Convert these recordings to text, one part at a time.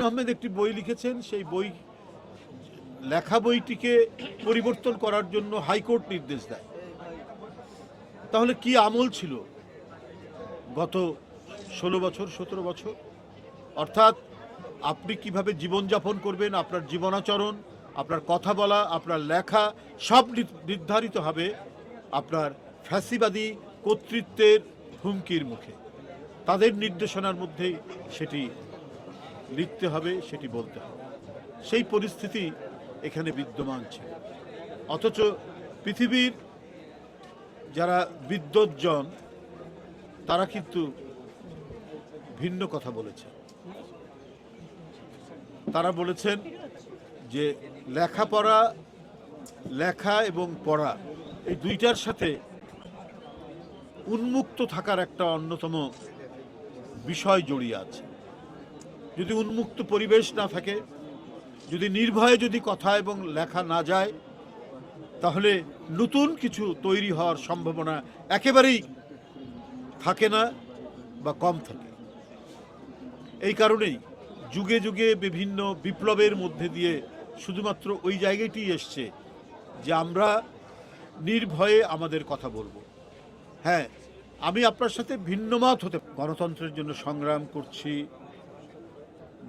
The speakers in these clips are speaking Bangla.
আহমেদ একটি বই লিখেছেন। সেই বই লেখা বইটিকে পরিবর্তন করার জন্য হাইকোর্ট নির্দেশ দেয়। তাহলে কি আমল ছিল গত ষোলো বছর, সতেরো বছর? অর্থাৎ আপনি কীভাবে জীবনযাপন করবেন, আপনার জীবনাচরণ, আপনার কথা বলা, আপনার লেখা সব নির্ধারিত হবে আপনার ফ্যাসিবাদী কর্তৃত্বের হুমকির মুখে। তাদের নির্দেশনার মধ্যেই সেটি লিখতে হবে, সেটি বলতে হবে। সেই পরিস্থিতি এখানে বিদ্যমান ছিল। অথচ পৃথিবীর যারা বিদ্যজ্জন তারা কিন্তু ভিন্ন কথা বলেছে। তারা বলেছেন যে লেখাপড়া, লেখা এবং পড়া এই দুইটার সাথে উন্মুক্ত থাকার একটা অন্যতম বিষয় জড়িয়ে আছে। যদি উন্মুক্ত পরিবেশ না থাকে, যদি নির্ভয়ে যদি কথা এবং লেখা না যায়, তাহলে নতুন কিছু তৈরি হওয়ার সম্ভাবনা একেবারেই থাকে না বা কম থাকে। এই কারণেই যুগে যুগে বিভিন্ন বিপ্লবের মধ্যে দিয়ে শুধুমাত্র ওই জায়গাটি এসছে যে আমরা নির্ভয়ে আমাদের কথা বলব। হ্যাঁ আমি আপনার সাথে ভিন্নমত হতে, গণতন্ত্রের জন্য সংগ্রাম করছি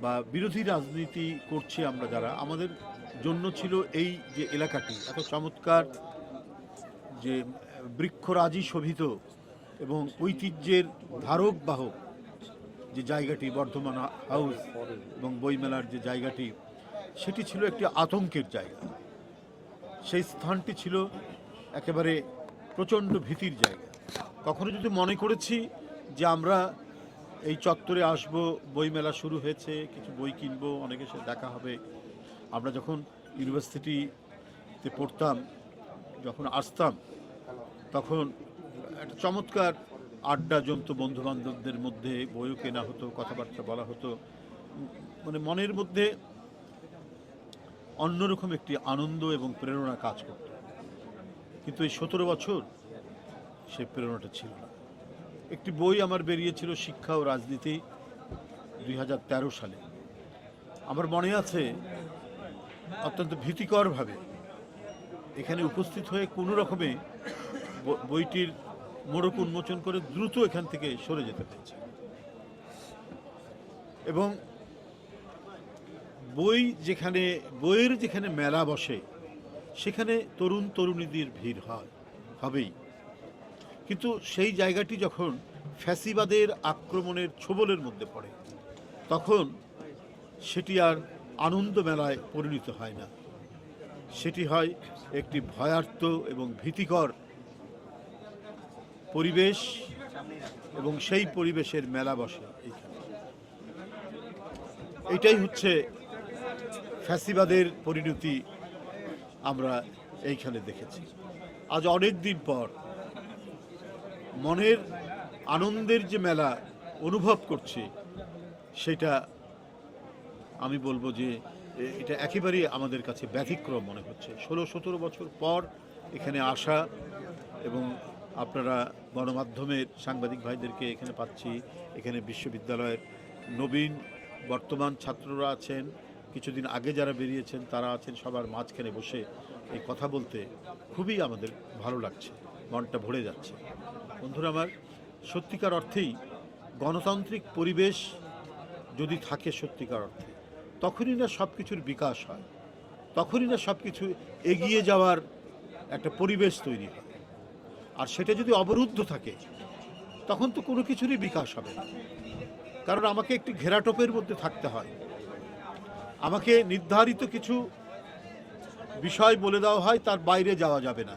বা বিরোধী রাজনীতি করছি আমরা যারা, আমাদের জন্য ছিল এই যে এলাকাটি, এত চমৎকার যে বৃক্ষরাজি শোভিত এবং ঐতিহ্যের ধারক বাহক যে জায়গাটি, বর্ধমান হাউস এবং বইমেলার যে জায়গাটি, সেটি ছিল একটি আতঙ্কের জায়গা। সেই স্থানটি ছিল একেবারে প্রচণ্ড ভীতির জায়গা। কখনো যদি মনে করেছি যে আমরা এই চত্বরে আসব, বইমেলা শুরু হয়েছে, কিছু বই কিনবো, অনেকের সাথে দেখা হবে। আমরা যখন ইউনিভার্সিটিতে পড়তাম, যখন আসতাম, তখন একটা চমৎকার আড্ডা জমতো বন্ধু বান্ধবদের মধ্যে, বইও কেনা হতো, কথাবার্তা বলা হতো। মানে মনের মধ্যে অন্যরকম একটি আনন্দ এবং প্রেরণা কাজ করত। কিন্তু এই সতেরো বছর সে প্রেরণাটা ছিল না। একটি বই আমার বেরিয়েছিল শিক্ষা ও রাজনীতি দুই হাজার তেরো সালে। আমার মনে আছে অত্যন্ত ভীতিকরভাবে এখানে উপস্থিত হয়ে কোনো রকমে বইটির মোড়ক উন্মোচন করে দ্রুত এখান থেকে সরে যেতে হয়েছে এবং বই যেখানে, বইয়ের যেখানে মেলা বসে, সেখানে তরুণ তরুণীদের ভিড় হয়, হবেই। কিন্তু সেই জায়গাটি যখন ফ্যাসিবাদের আক্রমণের ছোবলের মধ্যে পড়ে, তখন সেটি আর আনন্দ মেলায় পরিণত হয় না। সেটি হয় একটি ভয়ার্ত এবং ভীতিকর পরিবেশ এবং সেই পরিবেশের মেলা বসে এইখানে। এটাই হচ্ছে ফ্যাসিবাদের পরিণতি আমরা এইখানে দেখেছি। আজ অনেক দিন পর মনের আনন্দের যে মেলা অনুভব করছি, সেটা আমি বলব যে এটা একেবারেই আমাদের কাছে ব্যতিক্রম মনে হচ্ছে। ষোলো, সতেরো বছর পর এখানে আসা এবং আপনারা গণমাধ্যমের সাংবাদিক ভাইদেরকে এখানে পাচ্ছি, এখানে বিশ্ববিদ্যালয়ের নবীন, বর্তমান ছাত্ররা আছেন, কিছুদিন আগে যারা বেরিয়েছেন, তারা আছেন, সবার মাঝখানে বসে এই কথা বলতে খুবই আমাদের ভালো লাগছে, মনটা ভরে যাচ্ছে। বন্ধুরা, আমার সত্যিকার অর্থেই গণতান্ত্রিক পরিবেশ যদি থাকে সত্যিকার অর্থে, তখনই না সব কিছুর বিকাশ হয়, তখনই না সব কিছু এগিয়ে যাওয়ার একটা পরিবেশ তৈরি হয়। আর সেটা যদি অবরুদ্ধ থাকে, তখন তো কোনো কিছুরই বিকাশ হবে না। কারণ আমাকে একটি ঘেরাটোপের মধ্যে থাকতে হয়। আমাকে নির্ধারিত কিছু বিষয় বলে দেওয়া হয়, তার বাইরে যাওয়া যাবে না।